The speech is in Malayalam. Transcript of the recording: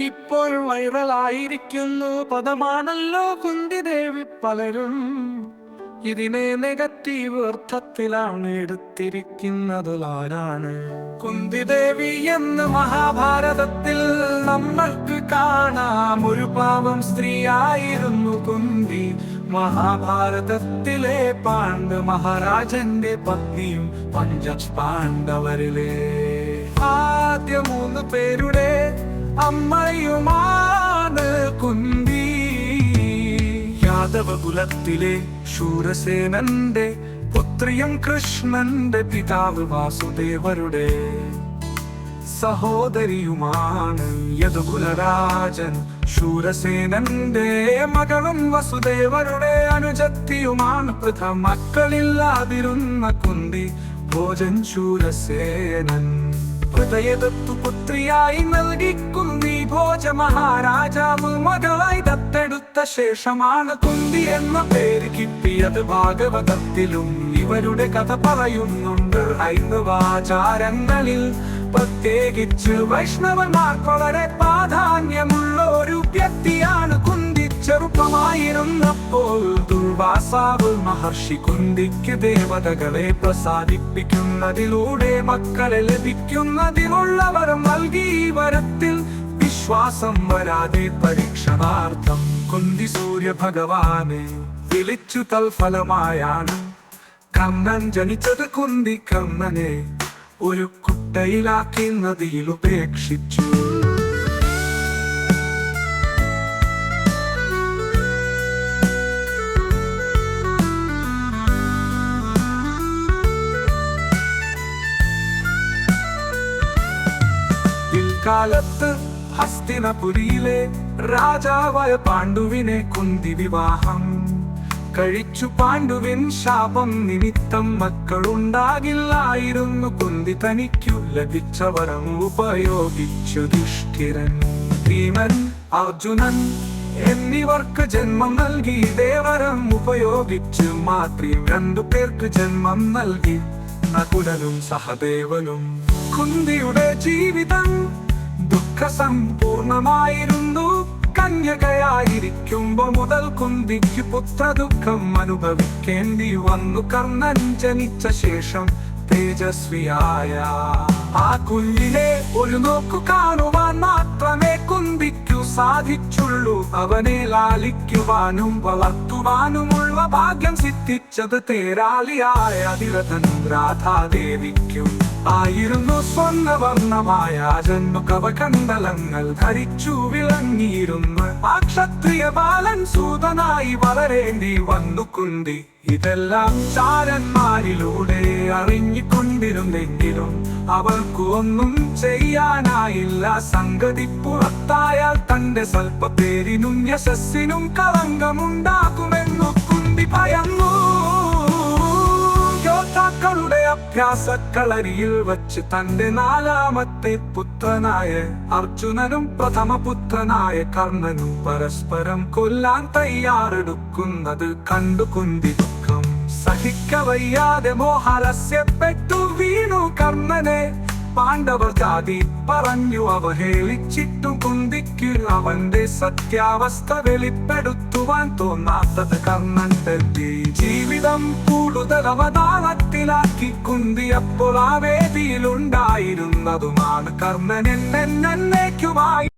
ഇപ്പോൾ വൈറലായിരിക്കുന്നു. പദമാണല്ലോ കുന്തിദേവി പലരും. ഇതിനെ നെഗറ്റീവ് അർത്ഥത്തിലാണ് എടുത്തിരിക്കുന്നത് ആരാണ്? കുന്തിദേവി എന്ന് മഹാഭാരതത്തിൽ നമ്മൾക്ക് കാണാം. ഒരു പാവം സ്ത്രീയായിരുന്നു കുന്തി. മഹാഭാരതത്തിലെ പാണ്ഡ മഹാരാജന്റെ പത്നിയും പഞ്ച പാണ്ഡവരിലെ ആദ്യ മൂന്ന് പേരുടെ അമ്മയുമാണ് കുന്തി യാദവ കുലത്തിലെ ശൂരസേനന്റെ പുത്രിയും കൃഷ്ണന്റെ പിതാവ് വാസുദേവരുടെ. സഹോദരിയുമാണ് യദുകുലരാജൻ ശൂരസേനന്റെ മകളും വസുദേവരുടെ അനുജത്തിയുമാണ് പൃഥ മക്കളില്ലാതിരുന്ന കുന്തി ഭോജൻ ശൂരസേനൻ. ഹൃദയദത്തു പുത്രിയായി നൽകി ഭോജ മഹാരാജാവ് മകളായി ദത്തെടുത്ത ശേഷമാണ് കുന്തി എന്ന പേര് കിട്ടിയത് ഭാഗവതത്തിലും. ഇവരുടെ കഥ പറയുന്നുണ്ട്. ഹൈന്ദവാചാരങ്ങളിൽ പ്രത്യേകിച്ച് വൈഷ്ണവന്മാർക്ക് വളരെ പ്രാധാന്യമുള്ള ഒരു വ്യക്തിയാണ് കുന്തി. ചെറുപ്പമായിരുന്നപ്പോൾ ദുർവാസാവ് മഹർഷി കുന്തിക്ക് ദേവതകളെ പ്രസാദിപ്പിക്കുന്നതിലൂടെ മക്കളെ ലഭിക്കുന്നതിനുള്ളവർ നൽകി. വരത്തിൽ വിശ്വാസം വരാതെ പരീക്ഷണാർത്ഥം കുന്തി സൂര്യ ഭഗവാനെ വിളിച്ചു തൽഫലമായാണ്. കണ്ണൻ ജനിച്ചത് കുന്തി കണ്ണനെ ഒരു കുട്ടയിലാക്കി നദിയിൽ ഉപേക്ഷിച്ചു. പിൽക്കാലത്ത് ഹസ്തിനപുരിയിലെ രാജാവായ പാണ്ഡുവിനെ കുന്തി വിവാഹം. കഴിച്ചു പാണ്ഡുവിൻ ശാപം നിമിത്തം മക്കളുണ്ടാകില്ലായിരുന്നു. കുന്തി തനിക്കു ലഭിച്ച വരം ഉപയോഗിച്ചു ദുഷ്ടിരൻ ഭീമൻ അർജുനൻ എന്നിവർക്ക് ജന്മം നൽകി. ദേവരം ഉപയോഗിച്ച് മാത്രം രണ്ടു പേർക്ക് ജന്മം നൽകി. നകുലനും സഹദേവനും കുന്തിയുടെ ജീവിതം ദുഃഖസമ്പൂർണമായിരുന്നു. കന്യകയായിരിക്കുമ്പോ മുതൽ കുന്തിക്ക് പുത്രദുഃഖം അനുഭവിക്കേണ്ടി വന്നു. കർണൻ ജനിച്ച ശേഷം തേജസ്വിയായ ആ കുഞ്ഞിനെ ഒരു നോക്കു കാണുവാൻ മാത്രമേ കുന്തിക്കു സാധിച്ചുള്ളൂ അവനെ ലാലിക്കുവാനും വളർത്തുവാനുമുള്ള ഭാഗ്യം സിദ്ധിച്ചത് തേരാളിയായ അതിരഥൻ രാധാദേവിക്കും. ആയിരുന്നു സ്വർണവർണമായ ജന്മകവകണ്ടലങ്ങൾ ധരിച്ചു വിളങ്ങിയിരുന്നു. ആ ക്ഷത്രിയ ബാലൻ സൂതനായി വളരേണ്ടി വന്നു കുന്തി ഇതെല്ലാം ചാരന്മാരിലൂടെ അറിഞ്ഞുകൊണ്ടിരുന്നെങ്കിലും അവൾക്കു ഒന്നും ചെയ്യാനായില്ല. സംഗതി പുറത്തായാൽ തന്റെ സ്വൽപ്പ പേരിനും യശസ്സിനും കളങ്കമുണ്ടാക്കുമെന്നു കുന്തി ഭയന്നു യോദ്ധാക്കളുടെ അഭ്യാസക്കളരിയിൽ വച്ച് തന്റെ നാലാമത്തെ പുത്രനായ അർജുനനും പ്രഥമ പുത്രനായ കർണനും പരസ്പരം കൊല്ലാൻ തയ്യാറെടുക്കുന്നത് കണ്ടു കുന്തി. ദുഃഖം സഹിക്കവയ്യാതെ മോഹലസ്യപ്പെട്ടു വീണു കർണനെ. പാണ്ഡവർ ജാതി പറഞ്ഞു അവഹേളിച്ചിട്ടു കുന്തിക്കു അവന്റെ സത്യാവസ്ഥ വെളിപ്പെടുത്തുവാൻ തോന്നാത്തത് കർണന്റെ ജീവിതം കൂടുതൽ അവതാളത്തിലാക്കി കുന്തിയപ്പോൾ ആ വേദിയിലുണ്ടായിരുന്നതുമാണ് കർണൻ എന്നേക്കുമായി